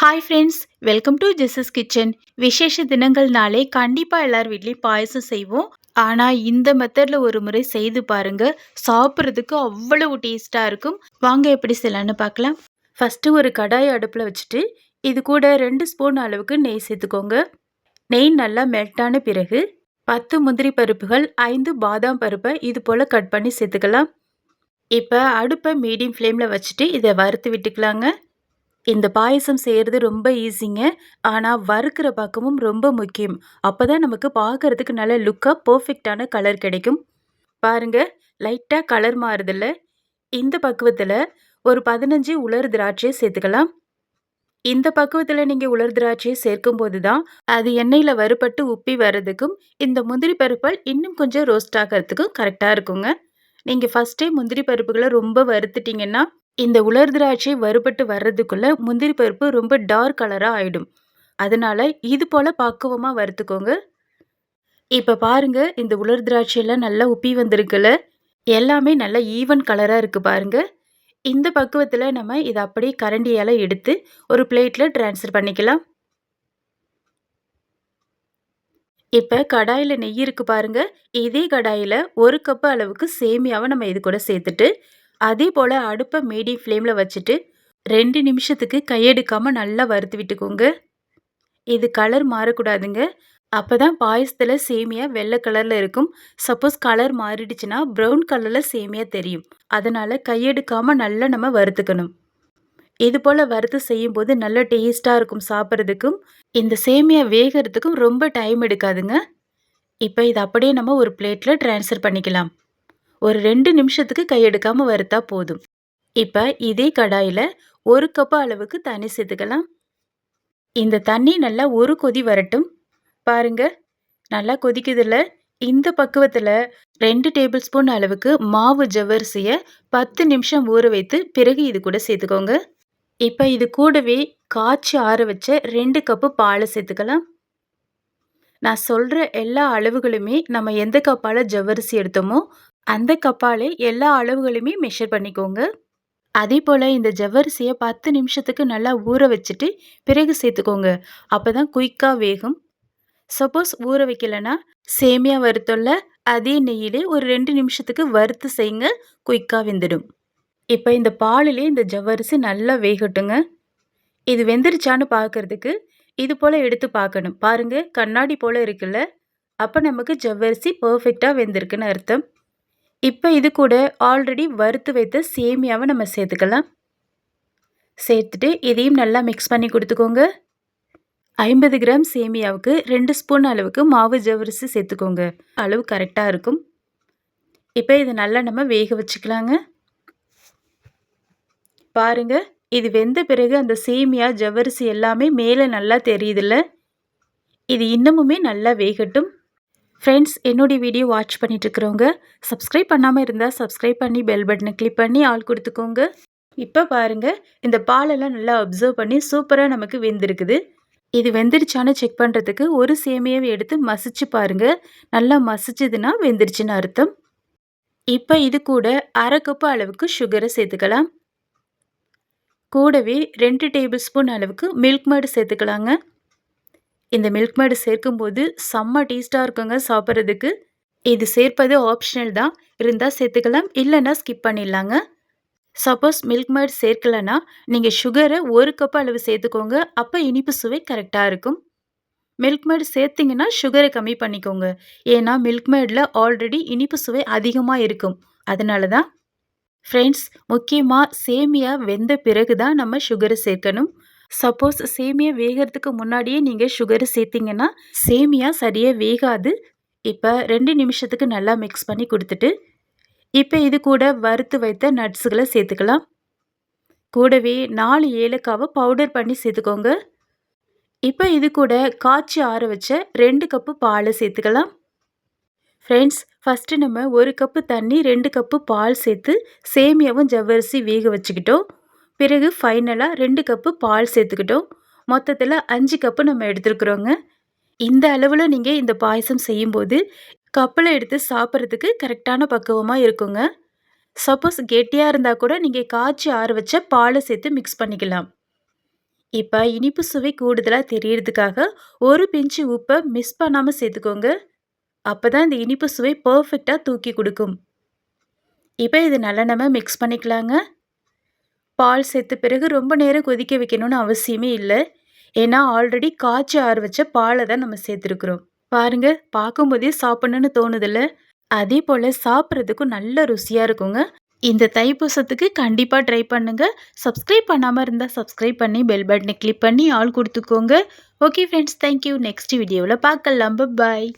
Hi friends welcome to Jesus kitchen விசேஷ தினங்கள்னாலே கண்டிப்பாக எல்லார் வீட்லேயும் பாயசம் செய்வோம். ஆனால் இந்த மெத்தடில் ஒரு முறை செய்து பாருங்க. சாப்பிட்றதுக்கு அவ்வளவு டேஸ்ட்டாக இருக்கும். வாங்க எப்படி செய்யலான்னு பார்க்கலாம். ஃபஸ்ட்டு ஒரு கடாய் அடுப்பில் வச்சுட்டு இது கூட ரெண்டு ஸ்பூன் அளவுக்கு நெய் சேர்த்துக்கோங்க. நெய் நல்லா மெல்ட்டான பிறகு பத்து முந்திரி பருப்புகள் ஐந்து பாதாம் பருப்பை இது போல் கட் பண்ணி சேர்த்துக்கலாம். இப்போ அடுப்பை மீடியம் ஃப்ளேமில் வச்சுட்டு இதை வறுத்து விட்டுக்கலாங்க. இந்த பாயசம் செய்கிறது ரொம்ப ஈஸிங்க. ஆனால் வறுக்கிற பக்கமும் ரொம்ப முக்கியம். அப்போ தான் நமக்கு பார்க்கறதுக்கு நல்ல லுக்காக பர்ஃபெக்டான கலர் கிடைக்கும். பாருங்க லைட்டாக கலர் மாறுதில்ல. இந்த பக்குவத்தில் ஒரு பதினஞ்சு உலர் திராட்சையை சேர்த்துக்கலாம். இந்த பக்குவத்தில் நீங்கள் உலர் திராட்சையை சேர்க்கும் போது தான் அது எண்ணெயில் வறுபட்டு உப்பி வர்றதுக்கும் இந்த முந்திரி பருப்பால் இன்னும் கொஞ்சம் ரோஸ்ட் ஆகிறதுக்கும் கரெக்டாக இருக்குங்க. நீங்கள் ஃபஸ்ட்டே முந்திரி பருப்புகளை ரொம்ப வறுத்துட்டிங்கன்னா இந்த உலர் திராட்சை வறுபட்டு வர்றதுக்குள்ள முந்திரி பருப்பு ரொம்ப டார்க் கலராக ஆயிடும். அதனால இது போல் பக்குவமாக வறுத்துக்கோங்க. இப்போ பாருங்க இந்த உலர் திராட்சையெல்லாம் நல்லா உப்பி வந்திருக்குல்ல எல்லாமே நல்லா ஈவன் கலராக இருக்குது பாருங்க. இந்த பக்குவத்தில் நம்ம இதை அப்படியே கரண்டியால் எடுத்து ஒரு பிளேட்டில் ட்ரான்ஸ்ஃபர் பண்ணிக்கலாம். இப்போ கடாயில் நெய் இருக்குது பாருங்க. இதே கடாயில் ஒரு கப்பு அளவுக்கு சேமியாவை நம்ம இது கூட சேர்த்துட்டு அதே போல் அடுப்பை மீடியம் ஃப்ளேமில் வச்சுட்டு ரெண்டு நிமிஷத்துக்கு கையெடுக்காமல் நல்லா வறுத்து விட்டுக்கோங்க. இது கலர் மாறக்கூடாதுங்க. அப்போ தான் பாயசத்தில் சேமியா வெள்ளை கலரில் இருக்கும். சப்போஸ் கலர் மாறிடுச்சுன்னா ப்ரௌன் கலரில் சேமியா தெரியும். அதனால் கையெடுக்காமல் நல்லா நம்ம வறுத்துக்கணும். இது போல் வறுத்து செய்யும்போது நல்ல டேஸ்ட்டாக இருக்கும் சாப்பிட்றதுக்கும். இந்த சேமியா வேகிறதுக்கும் ரொம்ப டைம் எடுக்காதுங்க. இப்போ இதை அப்படியே நம்ம ஒரு பிளேட்டில் ட்ரான்ஸ்ஃபர் பண்ணிக்கலாம். ஒரு ரெண்டு நிமிஷத்துக்கு கையெடுக்காமல் வறுத்தா போதும். இப்போ இதே கடாயில் ஒரு கப்பு அளவுக்கு தண்ணி சேர்த்துக்கலாம். இந்த தண்ணி நல்லா ஒரு கொதி வரட்டும். பாருங்க நல்லா கொதிக்குதுல. இந்த பக்குவத்தில் ரெண்டு டேபிள் ஸ்பூன் அளவுக்கு மாவு ஜவ்வரிசியை பத்து நிமிஷம் ஊற வைத்து பிறகு இது கூட சேர்த்துக்கோங்க. இப்போ இது கூடவே காய்ச்சி ஆற வச்ச ரெண்டு கப்பு பாலை சேர்த்துக்கலாம். நான் சொல்கிற எல்லா அளவுகளுமே நம்ம எந்த கப்பால் ஜவ்வரிசி எடுத்தோமோ அந்த கப்பாலே எல்லா அளவுகளையுமே மெஷர் பண்ணிக்கோங்க. அதே போல் இந்த ஜவ்வரிசியை பத்து நிமிஷத்துக்கு நல்லா ஊற வச்சுட்டு பிறகு சேர்த்துக்கோங்க. அப்போ தான் குயிக்காக வேகும். சப்போஸ் ஊற வைக்கலைன்னா சேமியா வறுத்தொல்ல அதே நெய்யிலே ஒரு ரெண்டு நிமிஷத்துக்கு வறுத்து செய்யுங்க குயிக்காக வெந்துடும். இப்போ இந்த பாலிலே இந்த ஜவ்வரிசி நல்லா வேகட்டுங்க. இது வெந்துருச்சான்னு பார்க்கறதுக்கு இது போல் எடுத்து பார்க்கணும் பாருங்கள் கண்ணாடி போல் இருக்குல்ல? அப்போ நமக்கு ஜவ்வரிசி பர்ஃபெக்டாக வெந்திருக்குன்னு அர்த்தம். இப்போ இது கூட ஆல்ரெடி வறுத்து வைத்த சேமியாவை நம்ம சேர்த்துக்கலாம். சேர்த்துட்டு இதையும் நல்லா மிக்ஸ் பண்ணி கொடுத்துக்கோங்க. ஐம்பது கிராம் சேமியாவுக்கு ரெண்டு ஸ்பூன் அளவுக்கு மாவு ஜவரிசி சேர்த்துக்கோங்க. அளவு கரெக்டாக இருக்கும். இப்போ இதை நல்லா நம்ம வேக வச்சுக்கலாங்க. பாருங்க இது வெந்த பிறகு அந்த சேமியா ஜவரிசி எல்லாமே மேலே நல்லா தெரியுதுல்ல? இது இன்னமுமே நல்லா வேகட்டும். ஃப்ரெண்ட்ஸ் என்னுடைய வீடியோ வாட்ச் பண்ணிட்டுருக்கிறவங்க சப்ஸ்கிரைப் பண்ணாமல் இருந்தால் சப்ஸ்கிரைப் பண்ணி பெல் பட்டனை கிளிக் பண்ணி ஆள் கொடுத்துக்கோங்க. இப்போ பாருங்கள் இந்த பாலெல்லாம் நல்லா அப்சர்வ் பண்ணி சூப்பராக நமக்கு வெந்திருக்குது. இது வெந்துருச்சான்னு செக் பண்ணுறதுக்கு ஒரு சேமியாவை எடுத்து மசிச்சு பாருங்கள் நல்லா மசிச்சதுன்னா வெந்துருச்சுன்னு அர்த்தம். இப்போ இது கூட அரை கப்பு அளவுக்கு சுகரை சேர்த்துக்கலாம். கூடவே ரெண்டு டேபிள் ஸ்பூன் அளவுக்கு மில்க் மேடு சேர்த்துக்கலாங்க. இந்த மில்க் மேடு சேர்க்கும்போது செம்ம டேஸ்ட்டாக இருக்குங்க சாப்பிட்றதுக்கு. இது சேர்ப்பது ஆப்ஷனல் தான். இருந்தால் சேர்த்துக்கலாம் இல்லைன்னா ஸ்கிப் பண்ணிடலாங்க. சப்போஸ் மில்க் மேட் சேர்க்கலைன்னா நீங்கள் சுகரை ஒரு கப் அளவு சேர்த்துக்கோங்க. அப்போ இனிப்பு சுவை கரெக்டாக இருக்கும். மில்க் மேட் சேர்த்திங்கன்னா சுகரை கம்மி பண்ணிக்கோங்க. ஏன்னா மில்க் மேடில் ஆல்ரெடி இனிப்பு சுவை அதிகமாக இருக்கும். அதனால தான். ஃப்ரெண்ட்ஸ் முக்கியமாக சேமியா வெந்த பிறகு தான் நம்ம சுகரை சேர்க்கணும். சப்போஸ் சேமியா வேகிறதுக்கு முன்னாடியே நீங்கள் சுகர் சேர்த்திங்கன்னா சேமியா சரியாக வேகாது. இப்போ ரெண்டு நிமிஷத்துக்கு நல்லா மிக்ஸ் பண்ணி கொடுத்துட்டு இப்போ இது கூட வறுத்து வைத்த நட்ஸுகளை சேர்த்துக்கலாம் கூடவே நாலு ஏலக்காவை பவுடர் பண்ணி சேர்த்துக்கோங்க இப்போ இது கூட காய்ச்சி ஆற வச்ச ரெண்டு கப்பு பாலை சேர்த்துக்கலாம் ஃப்ரெண்ட்ஸ் ஃபஸ்ட்டு நம்ம ஒரு கப்பு தண்ணி ரெண்டு கப்பு பால் சேர்த்து சேமியாவும் ஜவ்வரிசி வேக வச்சுக்கிட்டோம். பிறகு ஃபைனலாக ரெண்டு கப்பு பால் சேர்த்துக்கிட்டோம். மொத்தத்தில் அஞ்சு கப்பு நம்ம எடுத்துருக்குறோங்க. இந்த அளவில் நீங்கள் இந்த பாயசம் செய்யும்போது கப்பில் எடுத்து சாப்பிட்றதுக்கு கரெக்டான பக்குவமாக இருக்குங்க. சப்போஸ் கெட்டியாக இருந்தால் கூட நீங்கள் காய்ச்சி ஆற வச்ச பாலை சேர்த்து மிக்ஸ் பண்ணிக்கலாம். இப்போ இனிப்பு சுவை கூடுதலாக தெரியறதுக்காக ஒரு பிஞ்சு உப்பை மிஸ் பண்ணாமல் சேர்த்துக்கோங்க. அப்போ தான் இந்த இனிப்பு சுவை பர்ஃபெக்டாக தூக்கி கொடுக்கும். இப்போ இது நல்லா நம்ம மிக்ஸ் பண்ணிக்கலாங்க. பால் சேர்த்த பிறகு ரொம்ப நேரம் கொதிக்க வைக்கணும்னு அவசியமே இல்லை. ஏன்னா ஆல்ரெடி காய்ச்சி ஆற வச்ச பாலை தான் நம்ம சேர்த்துருக்குறோம். பாருங்க பார்க்கும்போதே சாப்பிடணும்னு தோணுதில்ல. அதே போல் சாப்பிட்றதுக்கும் நல்ல ருசியாக இருக்குங்க. இந்த தைப்பூசத்துக்கு கண்டிப்பாக ட்ரை பண்ணுங்க. சப்ஸ்கிரைப் பண்ணாமல் இருந்தால் சப்ஸ்கிரைப் பண்ணி பெல் பட்டனை கிளிக் பண்ணி ஆள் கொடுத்துக்கோங்க. ஓகே ஃப்ரெண்ட்ஸ் தேங்க்யூ நெக்ஸ்ட் வீடியோவில் பார்க்கலாம். பாய்